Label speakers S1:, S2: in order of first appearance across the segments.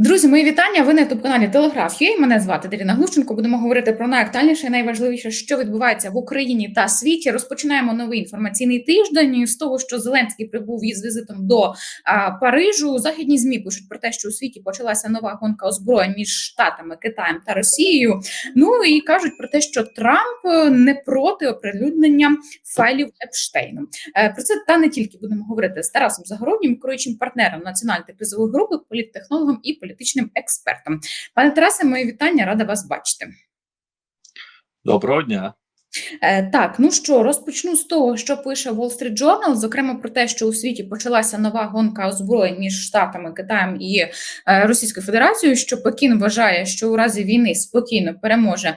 S1: Друзі, мої вітання. Ви на ютуб каналі Телеграф. Є мене звати Даріна Глущенко. Будемо говорити про найактуальніше найважливіше, що відбувається в Україні та світі. Розпочинаємо новий інформаційний тиждень з того, що Зеленський прибув із візитом до а, Парижу. Західні змі пишуть про те, що у світі почалася нова гонка озброєнь між Штатами, Китаєм та Росією. Ну і кажуть про те, що Трамп не проти оприлюднення файлів Епштейну. Е, Про це та не тільки будемо говорити з Тарасом Загороднім, керуючим партнером національної кризової групи, політтехнологом і політичним експертом. Пане Тарасе, мої вітання, рада вас бачити.
S2: Доброго дня.
S1: Е, так, ну що, розпочну з того, що пише Wall Street Journal, зокрема про те, що у світі почалася нова гонка озброєнь між Штатами, Китаєм і е, Російською Федерацією. Що Пекін вважає, що у разі війни спокійно переможе е,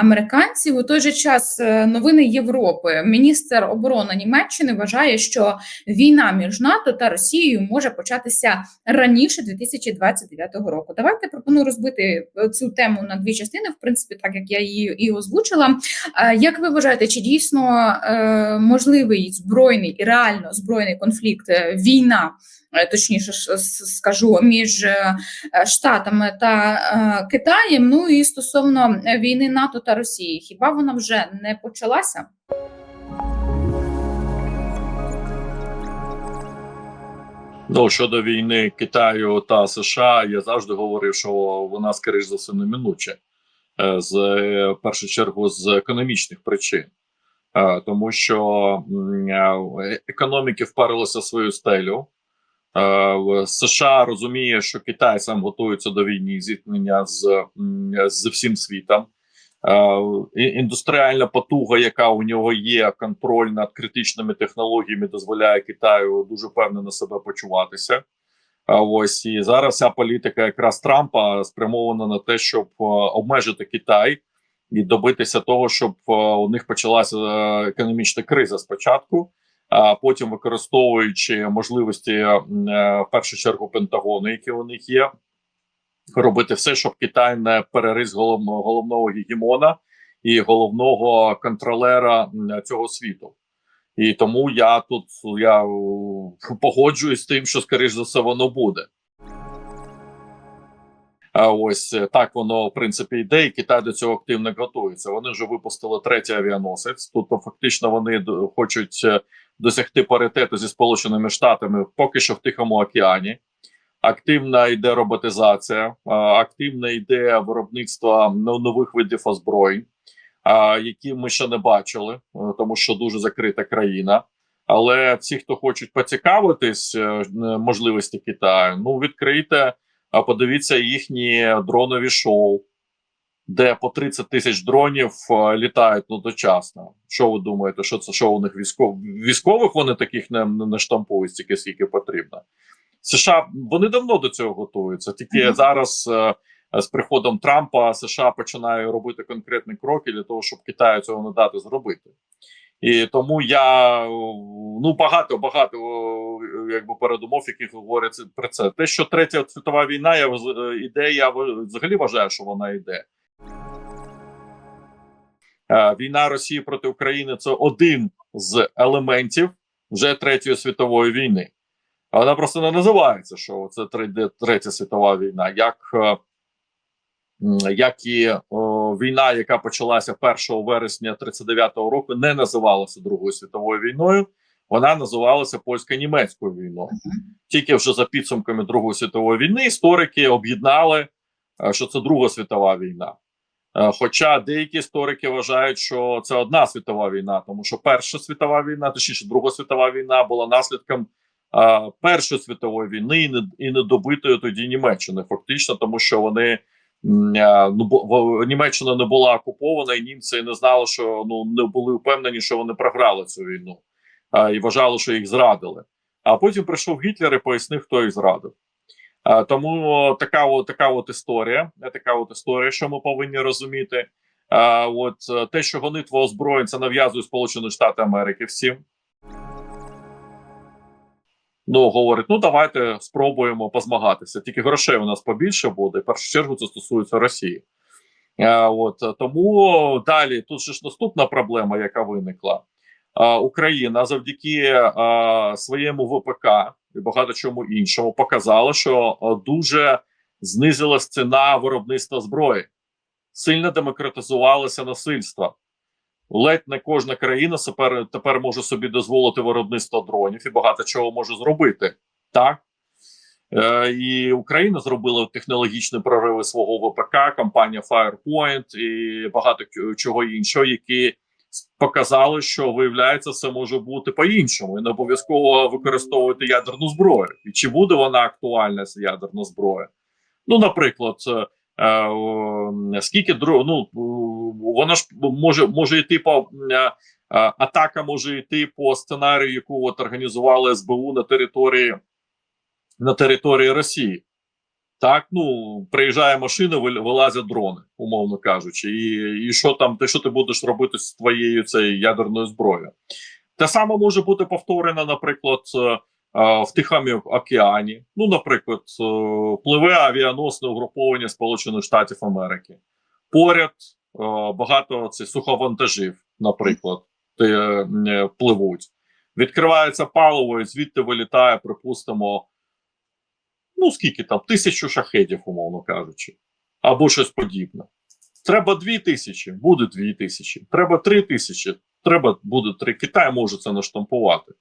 S1: американців. У той же час новини Європи. Міністр оборони Німеччини вважає, що війна між НАТО та Росією може початися раніше 2029 року. Давайте пропоную розбити цю тему на дві частини. В принципі, так як я її і озвучила. Як ви вважаєте, чи дійсно е, можливий збройний і реально збройний конфлікт, е, війна, е, точніше скажу, між Штатами та Китаєм? Ну і стосовно війни НАТО та Росії, хіба вона вже не почалася?
S2: Ну щодо війни Китаю та США, я завжди говорив, що вона скоріш за все неминуче, з е, в першу чергу з економічних причин, Е, тому що е, економіки впарилися в свою стелю. США розуміє, що Китай сам готується до війни зіткнення з, з всім світом. Індустріальна потуга, яка у нього є, контроль над критичними технологіями, дозволяє Китаю дуже впевнено себе почуватися. Ось і зараз ця політика якраз Трампа спрямована на те, щоб е, обмежити Китай і добитися того, щоб е, у них почалася е, економічна криза спочатку, а потім використовуючи можливості в першу чергу Пентагону, які у них є, робити все, щоб Китай не перерис головного гегемона і головного контролера цього світу. І тому я тут я е, погоджуюсь з тим, що скоріш за все воно буде. А ось е, так воно в принципі йде, і Китай до цього активно готується. Вони вже випустили третій авіаносець. Тобто, фактично, вони хочуть е, досягти паритету зі Сполученими Штатами поки що в Тихому океані. Активна йде роботизація, активно йде виробництво ну, нових видів озброєнь, які ми ще не бачили, е, тому що дуже закрита країна. Але всі, хто хочуть поцікавитись е, можливості Китаю, ну відкрийте, а подивіться їхні дронові шоу, де по 30 тисяч дронів е, літають одночасно. Що ви думаєте, що це що у них військов... військових вони таких не, не штампують стільки, скільки потрібно? США вони давно до цього готуються. Тільки
S1: Мгм.
S2: зараз е, з приходом Трампа США починає робити конкретні кроки для того, щоб Китаю цього не дати зробити. І тому я е, ну багато багато е, якби передумов, які говорять про це. Те, що третя світова війна, я е, іде, я взагалі вважаю, що вона йде. Е, Війна Росії проти України це один з елементів вже третьої світової війни. Вона просто не називається, що це тре- третя світова війна, як, е, як і о, війна, яка почалася 1 вересня 39-го року, не називалася Другою світовою війною. Вона називалася польсько-німецькою війною. Тільки вже за підсумками Другої світової війни історики об'єднали, е, що це Друга світова війна. Е, Хоча деякі історики вважають, що це одна світова війна, тому що Перша світова війна, точніше, Друга світова війна була наслідком а, Першої світової війни і не і недобитої тоді Німеччини, фактично, тому що вони ну бо в- Німеччина не була окупована, і німці не знали, що ну не були впевнені, що вони програли цю війну, а, і вважали, що їх зрадили. А потім прийшов Гітлер і пояснив, хто їх зрадив. А, тому така от така от історія, е, така от історія, що ми повинні розуміти. А, от е, те, що гонитва озброєнь, це нав'язує Сполучені Штати Америки всім. Ну, говорить, ну давайте спробуємо позмагатися. Тільки грошей у нас побільше буде. В першу чергу це стосується Росії. Е, от тому далі тут ж наступна проблема, яка виникла. Е, Україна завдяки е, своєму ВПК і багато чому іншому показала, що дуже знизилась ціна виробництва зброї, сильно демократизувалося насильство. Ледь не кожна країна тепер, тепер може собі дозволити виробництво дронів і багато чого може зробити. Так? Е, і Україна зробила технологічні прориви свого ВПК, компанія Firepoint і багато чого іншого, які показали, що виявляється, все може бути по-іншому, і не обов'язково використовувати ядерну зброю. І чи буде вона актуальна ця ядерна зброя? Ну, наприклад, е, скільки дро... ну, о, вона ж може, може йти по е, е, атака, може йти по сценарію, яку от організували СБУ на території на території Росії. Так, ну приїжджає машина, вилазять дрони, умовно кажучи, і, і що там, ти що ти будеш робити з твоєю цією ядерною зброєю? Те саме може бути повторено, наприклад, е, е, в Тихому океані. Ну, наприклад, е, пливе авіаносне угруповання Сполучених Штатів Америки. Поряд е, багато цих суховантажів, наприклад, е, пливуть. Відкривається паливо, і звідти вилітає, припустимо, ну скільки там, тисячу шахедів, умовно кажучи, або щось подібне. Треба дві тисячі, буде дві тисячі. Треба три тисячі, треба буде три. Китай може це наштампувати.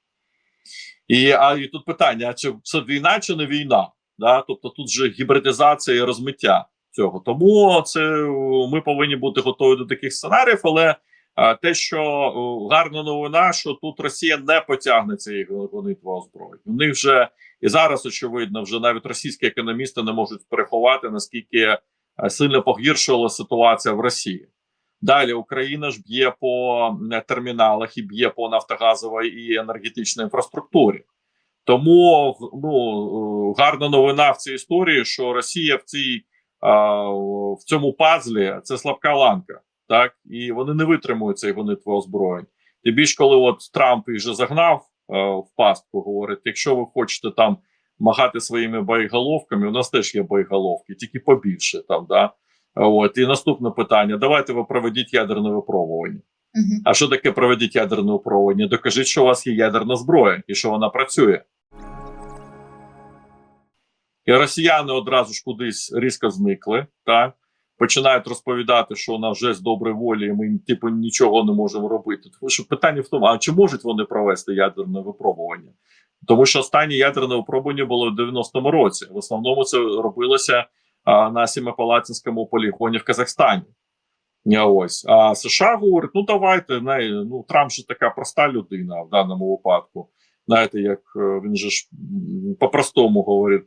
S2: І, а, і тут питання: чи це війна чи не війна? Да? Тобто тут же гібридизація і розмиття цього. Тому це ми повинні бути готові до таких сценаріїв, але а, те, що гарна новина, що тут Росія не потягне цієї гонитви озброєнь. Них вже і зараз очевидно, вже навіть російські економісти не можуть переховати наскільки сильно погіршила ситуація в Росії. Далі Україна ж б'є по е, терміналах і б'є по нафтогазовій і енергетичній інфраструктурі. Тому ну, е, гарна новина в цій історії, що Росія в цій в цьому пазлі це слабка ланка, так і вони не витримують цей гонитви озброєнь. Тим більш, коли от Трамп їх же загнав е, в пастку, говорить: якщо ви хочете там махати своїми боєголовками, у нас теж є боєголовки, тільки побільше там. да От і наступне питання: давайте ви проведіть ядерне випробування.
S1: Мгм.
S2: А що таке проведіть ядерне випробування? Докажіть, що у вас є ядерна зброя і що вона працює. І росіяни одразу ж кудись різко зникли, так? починають розповідати, що вона вже з доброї волі, і ми типу нічого не можемо робити. Тому що питання в тому, а чи можуть вони провести ядерне випробування? Тому що останнє ядерне випробування було в 90-му році. В основному це робилося на Сімипалатинському полігоні в Казахстані. Ось а США говорить: ну давайте не, ну Трамп же така проста людина в даному випадку. Знаєте, як е, він же ж по-простому говорить: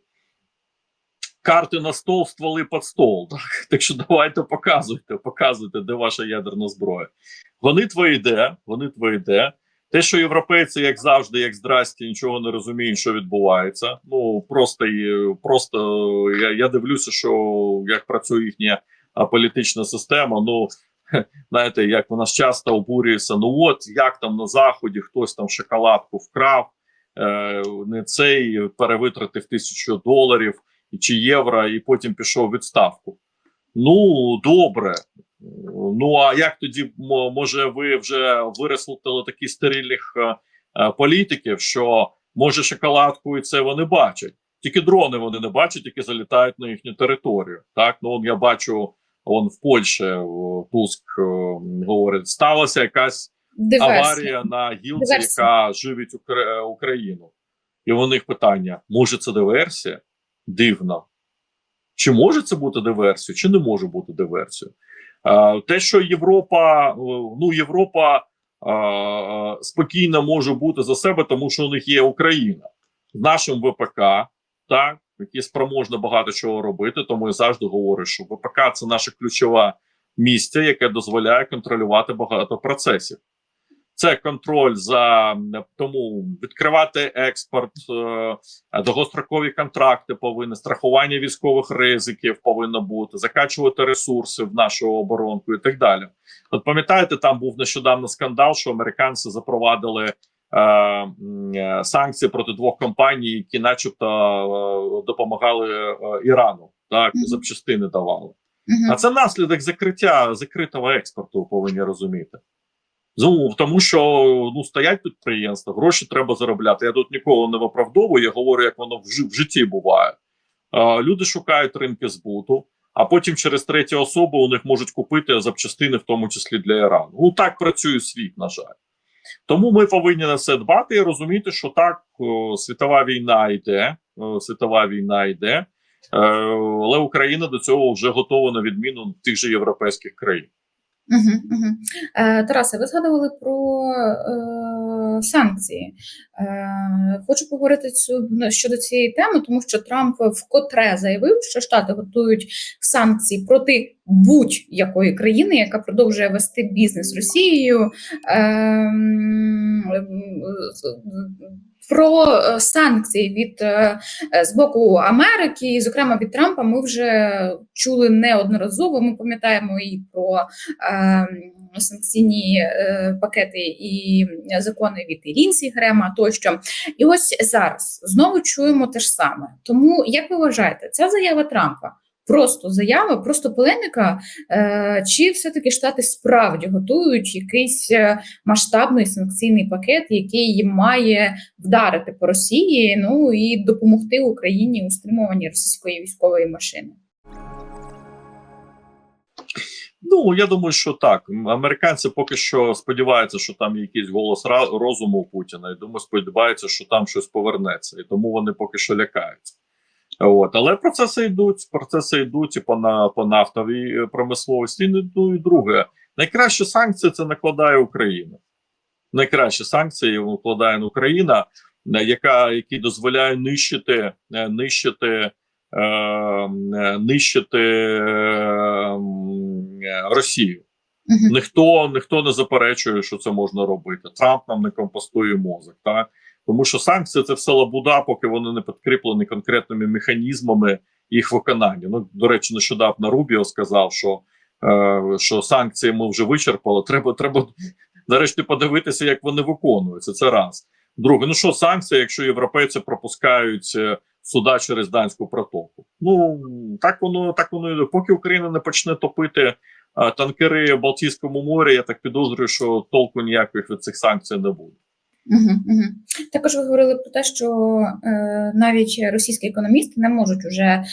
S2: карти на стол, стволи під стол. Так, так що давайте показуйте, показуйте, де ваша ядерна зброя. Гонитва йде, гонитва йде. Те, що європейці, як завжди, як здрасті, нічого не розуміють, що відбувається. Ну просто просто я, я дивлюся, що як працює їхня політична система. Ну знаєте, як вона часто обурюється. Ну от як там на заході хтось там шоколадку вкрав, е, не цей перевитратив тисячу доларів чи євро, і потім пішов відставку. Ну добре. Ну а як тоді може ви вже виросли таких стерильних е, е, політиків, що може шоколадку і це вони бачать? Тільки дрони вони не бачать, які залітають на їхню територію. Так, ну я бачу, он в Польщі о, Туск е, говорить, сталася якась
S1: Диверсія.
S2: аварія на гілці,
S1: Диверсія.
S2: яка живить Укра- Україну. І у них питання: може це диверсія? Дивно. Чи може це бути диверсією, чи не може бути диверсією? Е, те, що Європа, е, ну Європа е, спокійно може бути за себе, тому що у них є Україна з нашим ВПК, так, які спроможно багато чого робити. Тому я завжди говорю, що ВПК це наше ключове місце, яке дозволяє контролювати багато процесів. Це контроль за тому відкривати експорт, е, довгострокові контракти повинні, страхування військових ризиків повинно бути, закачувати ресурси в нашу оборонку і так далі. От пам'ятаєте, там був нещодавно скандал, що американці запровадили е, е, санкції проти двох компаній, які, начебто, допомагали Ірану, так запчастини давали. А це наслідок закриття закритого експорту, повинні розуміти. Ну, тому що ну стоять підприємства, гроші треба заробляти. Я тут нікого не виправдовую, я говорю, як воно в, жи- в житті буває. Е, люди шукають ринки збуту, а потім через треті особи у них можуть купити запчастини, в тому числі для Ірану. Ну так працює світ, на жаль. Тому ми повинні на це дбати і розуміти, що так о, світова війна йде, о, світова війна йде, е, але Україна до цього вже готова на відміну тих же європейських країн.
S1: Угу, угу. Е, Тарасе, ви згадували про е, санкції. Е, хочу поговорити цю, щодо цієї теми, тому що Трамп вкотре заявив, що Штати готують санкції проти будь-якої країни, яка продовжує вести бізнес Росією. Е, про е, санкції від е, з боку Америки, і, зокрема від Трампа, ми вже чули неодноразово. Ми пам'ятаємо і про е, санкційні е, пакети і закони від Ірінсі Грема тощо. І ось зараз знову чуємо те ж саме. Тому як ви вважаєте, ця заява Трампа? Просто заява, просто полеміка, е, чи все-таки Штати справді готують якийсь е, масштабний санкційний пакет, який має вдарити по Росії, ну і допомогти Україні у стримуванні російської військової машини?
S2: Ну я думаю, що так. Американці поки що сподіваються, що там якийсь голос розуму Путіна. і думаю, сподіваються, що там щось повернеться, і тому вони поки що лякаються. От, але процеси йдуть, процеси йдуть і по на по нафтовій промисловості. Ну і друге, найкращі санкції це накладає Україна. Найкращі санкції накладає Україна, яка які дозволяє нищити, нищити, е, нищити е, Росію. Ніхто ніхто не заперечує, що це можна робити. Трамп нам не компостує мозок. Так? Тому що санкції це все лабуда, поки вони не підкріплені конкретними механізмами їх виконання. Ну до речі, нещодавно Рубіо сказав, що е, що санкції ми вже вичерпали. Треба треба нарешті подивитися, як вони виконуються. Це раз. Друге, ну що санкції, якщо європейці пропускають е, суда через данську протоку? Ну так воно так воно йде. Поки Україна не почне топити е, танкери в Балтійському морі, я так підозрюю, що толку ніяких від цих санкцій не буде.
S1: Також ви говорили про те, що е, навіть російські економісти не можуть уже е,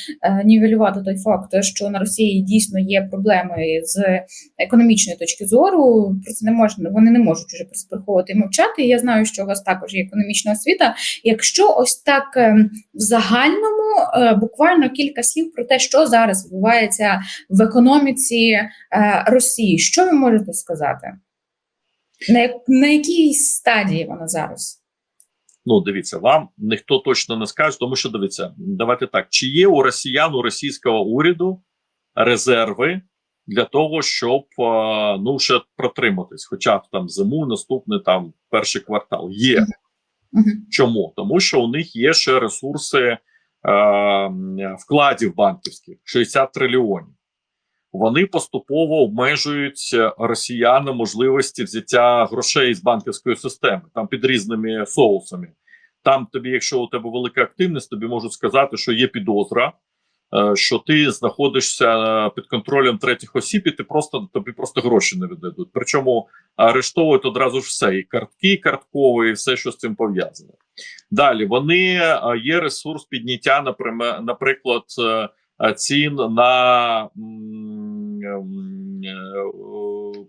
S1: нівелювати той факт, що на Росії дійсно є проблеми з економічної точки зору. Про це не можна, вони не можуть про приховувати і мовчати. Я знаю, що у вас також є економічна освіта. Якщо ось так е, в загальному е, буквально кілька слів про те, що зараз відбувається в економіці е, Росії, що ви можете сказати? На, на якій стадії вона зараз?
S2: Ну, дивіться, вам ніхто точно не скаже, тому що дивіться, давайте так: чи є у росіян у російського уряду резерви для того, щоб ну ще протриматись, хоча б там зиму, наступний там перший квартал. Є чому? Тому що у них є ще ресурси е, вкладів банківських 60 трильйонів. Вони поступово обмежують росіянам можливості взяття грошей з банківської системи, там під різними соусами. Там тобі, якщо у тебе велика активність, тобі можуть сказати, що є підозра, е, що ти знаходишся е, під контролем третіх осіб, і ти просто тобі просто гроші не віддадуть. Причому арештовують одразу ж все: і картки, і карткові, і все, що з цим пов'язано. Далі вони е, є ресурс підняття, наприклад. цін на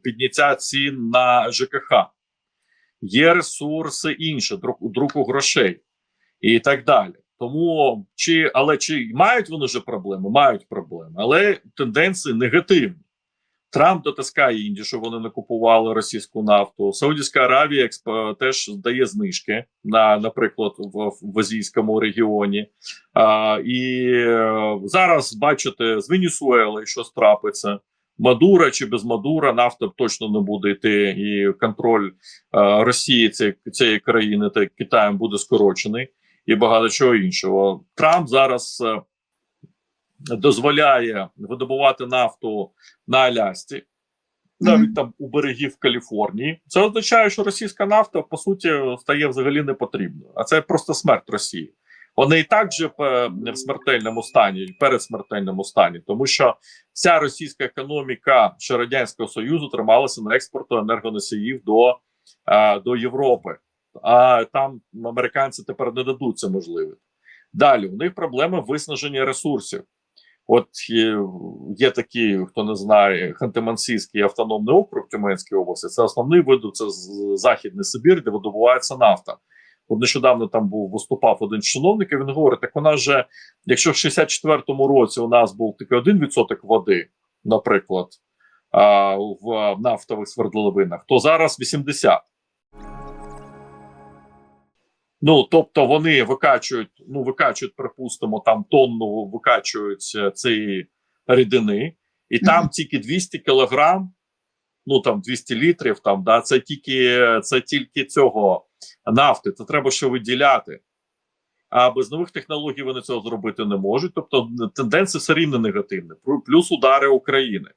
S2: підняття цін на ЖКХ. Є ресурси інші, друку грошей і так далі. Тому чи але чи мають вони вже проблеми? Мають проблеми, але тенденції негативні. Трамп дотискає Індію, щоб вони не купували російську нафту. Саудівська Аравія теж дає знижки на, наприклад, в, в азійському регіоні. А, і е, зараз бачите, з Венесуели щось трапиться. Мадура чи без Мадура нафта точно не буде йти, і контроль е, Росії цієї, цієї країни та Китаєм буде скорочений, і багато чого іншого. Трамп зараз е, дозволяє видобувати нафту на Алясці, навіть
S1: Мгм.
S2: там у берегів Каліфорнії. Це означає, що російська нафта по суті стає взагалі непотрібною. А це просто смерть Росії. Вони і так же в смертельному стані, і передсмертельному стані, тому що вся російська економіка ще радянського союзу трималася на експорту енергоносіїв до, е, до Європи. А там американці тепер не дадуть це можливість. Далі у них проблема виснаження ресурсів. От є, такі, хто не знає, Ханти-Мансійський автономний округ Тюменської області. Це основний виду, це Західний Сибір, де видобувається нафта. От нещодавно там був виступав один з чиновників. Він говорить: так вона же, якщо в 64-му році у нас був такий 1% води, наприклад, в нафтових свердловинах, то зараз 80%. Ну, тобто вони викачують, ну, викачують, припустимо, там тонну викачують е, цієї рідини, і там тільки 200 кілограм, ну там 200 літрів, там, да, це тільки, це тільки цього нафти, це треба ще виділяти. А без нових технологій вони цього зробити не можуть. Тобто тенденція все рівно негативна. Плюс удари України.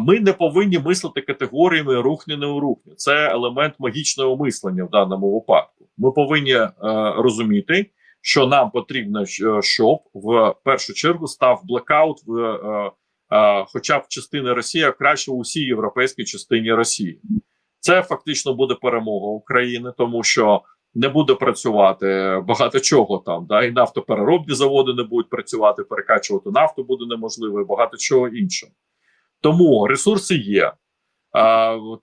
S2: Ми не повинні мислити категоріями рухні не урухні. Це елемент магічного мислення в даному випадку. Ми повинні е, розуміти, що нам потрібно, щоб в першу чергу став блекаут в е, е, хоча б частини Росії, а краще у всій європейській частині Росії. Це фактично буде перемога України, тому що не буде працювати багато чого там. Да, і нафтопереробні заводи не будуть працювати, перекачувати нафту буде неможливо, і багато чого іншого. Тому ресурси є.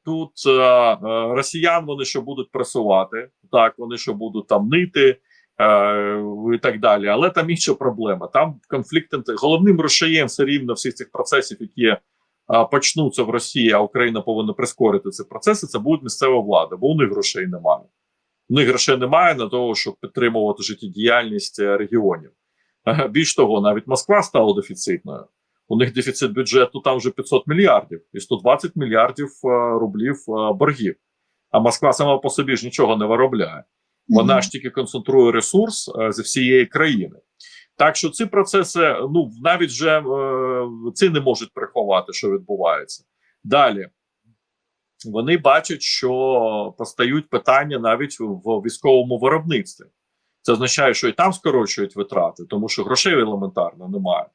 S2: Тут а, а, росіян вони що будуть пресувати, так вони що будуть там нити е, і так далі. Але там інша проблема. Там конфлікт головним рушієм все рівно всіх цих процесів, які почнуться в Росії, а Україна повинна прискорити ці процеси. Це буде місцева влада, бо у них грошей немає. У них грошей немає на того, щоб підтримувати життєдіяльність е, регіонів. Е, Більш того, навіть Москва стала дефіцитною. У них дефіцит бюджету там вже 500 мільярдів і 120 мільярдів е, рублів е, боргів. А Москва сама по собі ж нічого не виробляє. Вона ж тільки концентрує ресурс е, зі всієї країни. Так що ці процеси, ну навіть вже е, ці не можуть приховати, що відбувається. Далі вони бачать, що постають питання навіть в військовому виробництві. Це означає, що і там скорочують витрати, тому що грошей елементарно немає.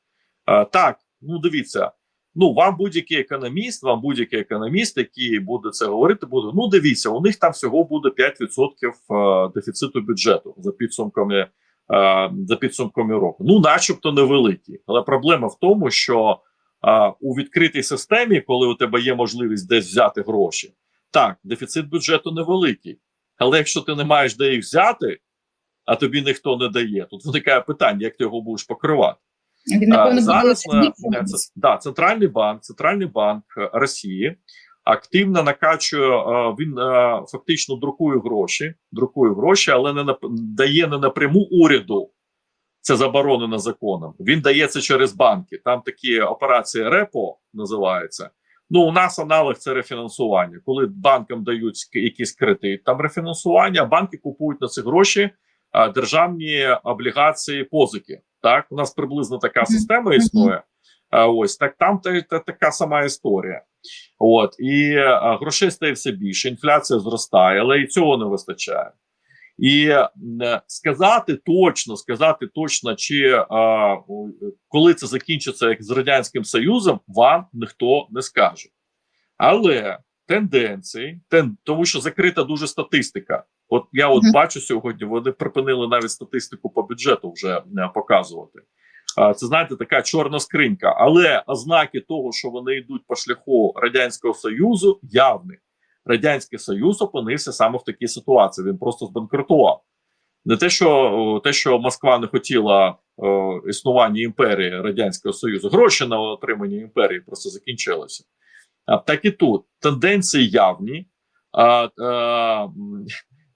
S2: Е, так, ну дивіться. Ну, вам будь-який економіст, вам будь-який економіст, який буде це говорити, буде ну дивіться, у них там всього буде 5% е, дефіциту бюджету за підсумками е, за підсумками року. Ну, начебто невеликий. Але проблема в тому, що е, у відкритій системі, коли у тебе є можливість десь взяти гроші, так, дефіцит бюджету невеликий. Але якщо ти не маєш де їх взяти, а тобі ніхто не дає, тут виникає питання, як ти його будеш покривати.
S1: Він напевно
S2: зараз е, да, центральний банк, центральний банк е, Росії активно накачує. е, Він фактично друкує гроші, друкує гроші, але не дає не напряму уряду. Це заборонено законом. Він дає це через банки. Там такі операції РЕПО називаються. Ну, у нас аналог це рефінансування. Коли банкам дають якийсь кредит, там рефінансування, а банки купують на ці гроші державні облігації позики. Так, у нас приблизно така система існує. Ось так там та, та, така сама історія. От і а, грошей стає все більше, інфляція зростає, але і цього не вистачає. І сказати точно, сказати точно, чи а, коли це закінчиться як з радянським союзом, вам ніхто не скаже. Але тенденції, тен, тому що закрита дуже статистика. От я от бачу сьогодні, вони припинили навіть статистику по бюджету вже е, показувати. А, Це знаєте, така чорна скринька, але ознаки того, що вони йдуть по шляху радянського союзу, явні. Радянський Союз опинився саме в такій ситуації. Він просто збанкрутував. Не те, що те, що Москва не хотіла о, існування імперії Радянського Союзу, гроші на отримання імперії просто закінчилися. А, так і тут тенденції явні. А, а, м,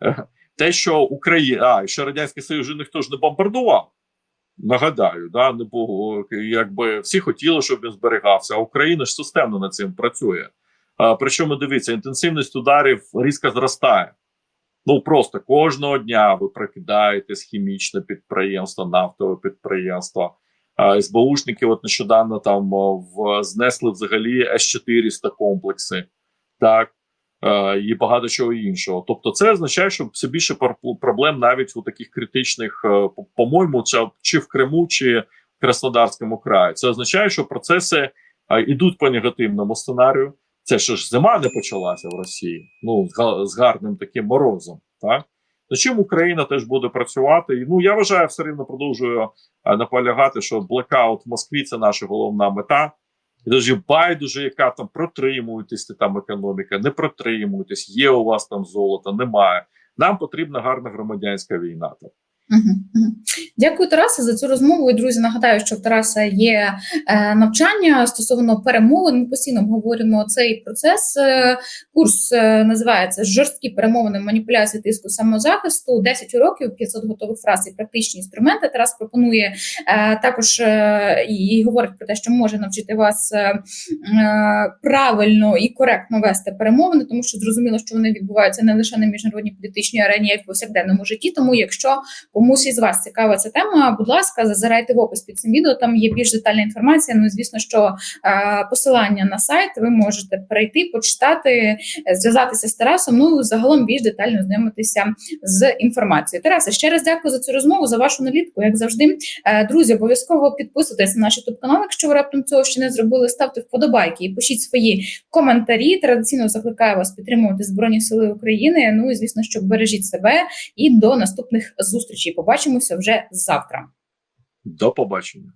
S2: те, що Україна, а що Радянський Союз вже ніхто ж не бомбардував. Нагадаю, да, не було, якби всі хотіли, щоб він зберігався, а Україна ж системно над цим працює. А, причому дивіться, інтенсивність ударів різко зростає. Ну просто кожного дня ви прокидаєтесь хімічне підприємство, нафтове підприємство. А, СБУшники от нещодавно там в знесли взагалі С-400 комплекси, так і багато чого іншого. Тобто, це означає, що все більше проблем навіть у таких критичних, е, по- по-моєму, чи, в Криму, чи в Краснодарському краї. Це означає, що процеси е, йдуть по негативному сценарію. Це ще ж зима не почалася в Росії. Ну з, гарним таким морозом, так над чим Україна теж буде працювати. Ну я вважаю, все рівно продовжую е, наполягати, що блекаут в Москві це наша головна мета. І дуже байдуже, яка там протримуєтесь там економіка, не протримуєтесь, є у вас там золото, немає. Нам потрібна гарна громадянська війна. Там.
S1: Дякую, Тарасе, за цю розмову. І друзі, нагадаю, що в Тараса є е, навчання стосовно перемовин. Ми постійно обговорюємо цей процес. Е, курс е, називається Жорсткі перемовини, маніпуляції тиску самозахисту. 10 уроків, 500 готових фраз і практичні інструменти. Тарас пропонує також і, говорить про те, що може навчити вас правильно і коректно вести перемовини, тому що зрозуміло, що вони відбуваються не лише на міжнародній політичній арені, а й в повсякденному житті. Тому, якщо комусь із вас цікава ця тема, будь ласка, зазирайте в опис під цим відео. Там є більш детальна інформація. Ну звісно, що е, посилання на сайт ви можете перейти, почитати, е, зв'язатися з Тарасом. Ну загалом більш детально ознайомитися з інформацією. Тарасе, ще раз дякую за цю розмову, за вашу аналітику. Як завжди, Е, друзі, обов'язково підписуйтесь на наш youtube канал. Якщо ви раптом цього ще не зробили, ставте вподобайки і пишіть свої коментарі. Традиційно закликаю вас підтримувати Збройні Сили України. Ну і звісно, що бережіть себе і до наступних зустрічей. Побачимося вже завтра.
S2: До побачення.